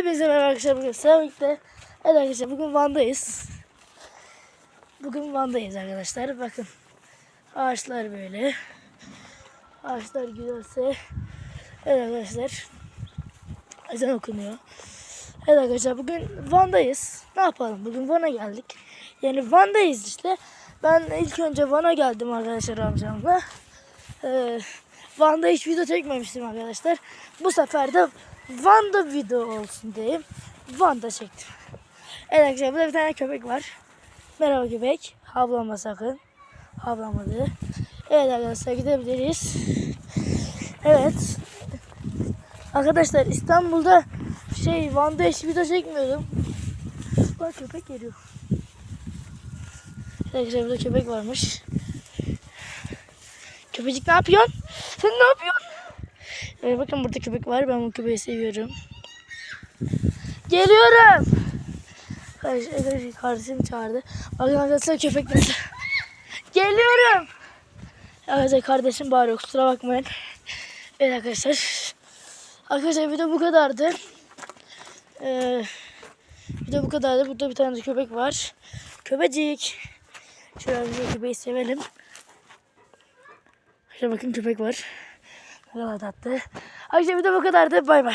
Hepinize merhaba arkadaşlar bugün Selamünaleyküm. Evet arkadaşlar bugün Van'dayız. Bugün Van'dayız arkadaşlar. Bakın ağaçlar böyle. Ağaçlar güzelse. Evet arkadaşlar. Ezan okunuyor. Evet arkadaşlar bugün Van'dayız. Ne yapalım? Bugün Van'a geldik. Yani Van'dayız işte. Ben ilk önce Van'a geldim arkadaşlar amcamla. Ee, Van'da hiç video çekmemiştim arkadaşlar. Bu sefer de Van'da video olsun diyeyim. Van'da çektim. Evet arkadaşlar burada bir tane köpek var. Merhaba köpek. Havlama sakın. Havlamadı. Evet arkadaşlar gidebiliriz. Evet. Arkadaşlar İstanbul'da şey Van'da hiç video çekmiyordum. Bak köpek geliyor. Evet Arkadaşlar burada köpek varmış. Köpecik ne yapıyorsun? Sen ne yapıyorsun? Evet, bakın burada köpek var. Ben bu köpeği seviyorum. Geliyorum. Kardeş- kardeşim çağırdı. Bakın arkadaşlar köpek nerede? Geliyorum. Arkadaşlar kardeşim bağırıyor. Kusura bakmayın. Evet arkadaşlar. Arkadaşlar video bu kadardı. Ee, video bu kadardı. Burada bir tane de köpek var. Köpecik. Şöyle köpeği sevelim. Şöyle bakın köpek var. Ne kadar tatlı. Arkadaşlar video bu kadardı. Bay bay.